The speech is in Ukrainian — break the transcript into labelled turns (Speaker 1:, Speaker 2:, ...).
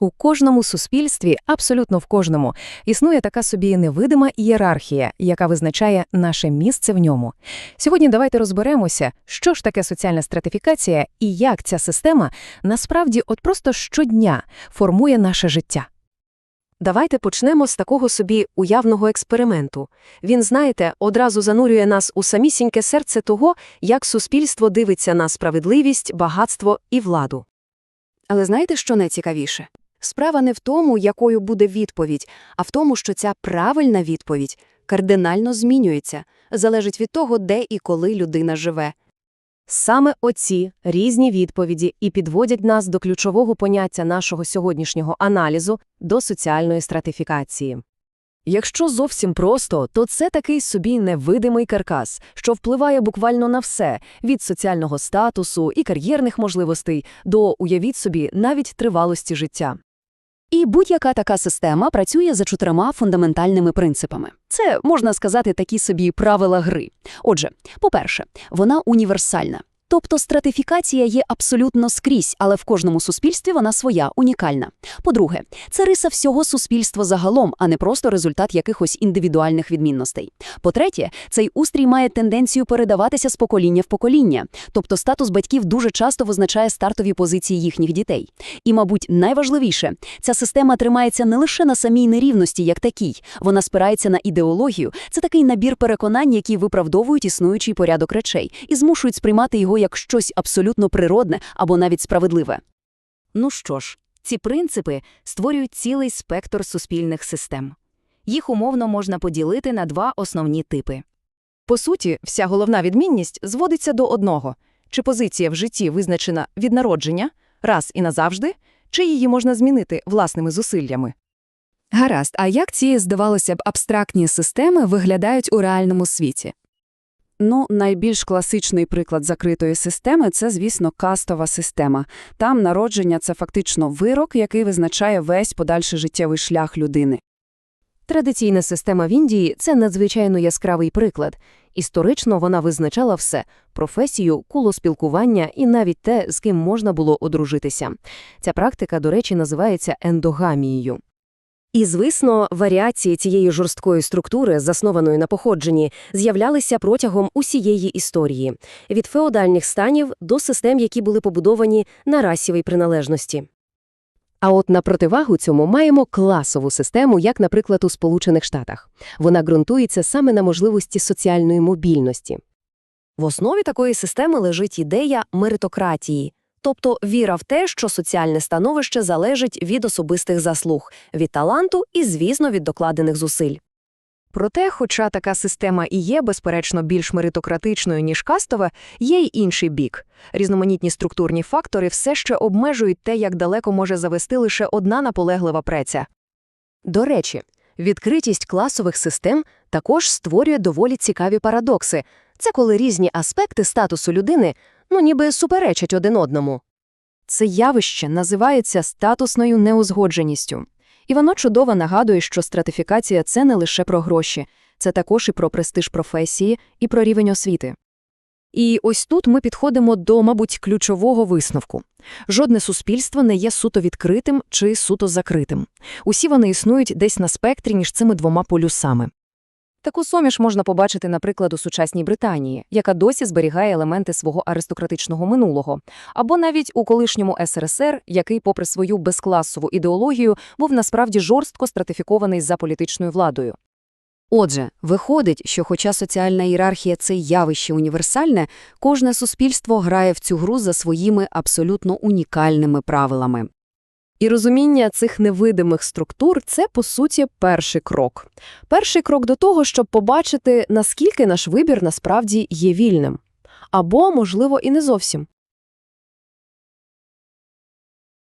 Speaker 1: У кожному суспільстві, абсолютно в кожному, існує така собі невидима ієрархія, яка визначає наше місце в ньому. Сьогодні давайте розберемося, що ж таке соціальна стратифікація і як ця система насправді от просто щодня формує наше життя.
Speaker 2: Давайте почнемо з такого собі уявного експерименту. Він, знаєте, одразу занурює нас у самісіньке серце того, як суспільство дивиться на справедливість, багатство і владу. Але знаєте, що найцікавіше? Справа не в тому, якою буде відповідь, а в тому, що ця правильна відповідь кардинально змінюється, залежить від того, де і коли людина живе.
Speaker 1: Саме оці різні відповіді і підводять нас до ключового поняття нашого сьогоднішнього аналізу до соціальної стратифікації. Якщо зовсім просто, то це такий собі невидимий каркас, що впливає буквально на все – від соціального статусу і кар'єрних можливостей до, уявіть собі, навіть тривалості життя.
Speaker 3: І будь-яка така система працює за чотирма фундаментальними принципами. Це, можна сказати, такі собі правила гри. Отже, по-перше, вона універсальна. Тобто стратифікація є абсолютно скрізь, але в кожному суспільстві вона своя, унікальна. По-друге, це риса всього суспільства загалом, а не просто результат якихось індивідуальних відмінностей. По-третє, цей устрій має тенденцію передаватися з покоління в покоління, тобто статус батьків дуже часто визначає стартові позиції їхніх дітей. І, мабуть, найважливіше, ця система тримається не лише на самій нерівності, як такій, вона спирається на ідеологію. Це такий набір переконань, які виправдовують існуючий порядок речей і змушують сприймати його як щось абсолютно природне або навіть справедливе.
Speaker 4: Ну що ж, ці принципи створюють цілий спектр суспільних систем. Їх умовно можна поділити на два основні типи.
Speaker 1: По суті, вся головна відмінність зводиться до одного – чи позиція в житті визначена від народження, раз і назавжди, чи її можна змінити власними зусиллями.
Speaker 5: Гаразд, а як ці, здавалося б, абстрактні системи виглядають у реальному світі? Ну, найбільш класичний приклад закритої системи – це, звісно, кастова система. Там народження – це фактично вирок, який визначає весь подальший життєвий шлях людини.
Speaker 1: Традиційна система в Індії – це надзвичайно яскравий приклад. Історично вона визначала все – професію, коло спілкування і навіть те, з ким можна було одружитися. Ця практика, до речі, називається ендогамією. І, звісно, варіації цієї жорсткої структури, заснованої на походженні, з'являлися протягом усієї історії – від феодальних станів до систем, які були побудовані на расівій приналежності. А от на противагу цьому маємо класову систему, як, наприклад, у Сполучених Штатах. Вона ґрунтується саме на можливості соціальної мобільності. В основі такої системи лежить ідея меритократії, тобто віра в те, що соціальне становище залежить від особистих заслуг, від таланту і, звісно, від докладених зусиль. Проте, хоча така система і є, безперечно, більш меритократичною, ніж кастова, є й інший бік. Різноманітні структурні фактори все ще обмежують те, як далеко може завести лише одна наполеглива праця. До речі, відкритість класових систем також створює доволі цікаві парадокси. Це коли різні аспекти статусу людини, ну ніби суперечать один одному. Це явище називається статусною неузгодженістю. І воно чудово нагадує, що стратифікація – це не лише про гроші, це також і про престиж професії, і про рівень освіти. І ось тут ми підходимо до, мабуть, ключового висновку. Жодне суспільство не є суто відкритим чи суто закритим. Усі вони існують десь на спектрі між цими двома полюсами. Таку суміш можна побачити, наприклад, у сучасній Британії, яка досі зберігає елементи свого аристократичного минулого, або навіть у колишньому СРСР, який, попри свою безкласову ідеологію, був насправді жорстко стратифікований за політичною владою.
Speaker 3: Отже, виходить, що хоча соціальна ієрархія – це явище універсальне, кожне суспільство грає в цю гру за своїми абсолютно унікальними правилами.
Speaker 1: І розуміння цих невидимих структур – це, по суті, перший крок. Перший крок до того, щоб побачити, наскільки наш вибір насправді є вільним. Або, можливо, і не зовсім.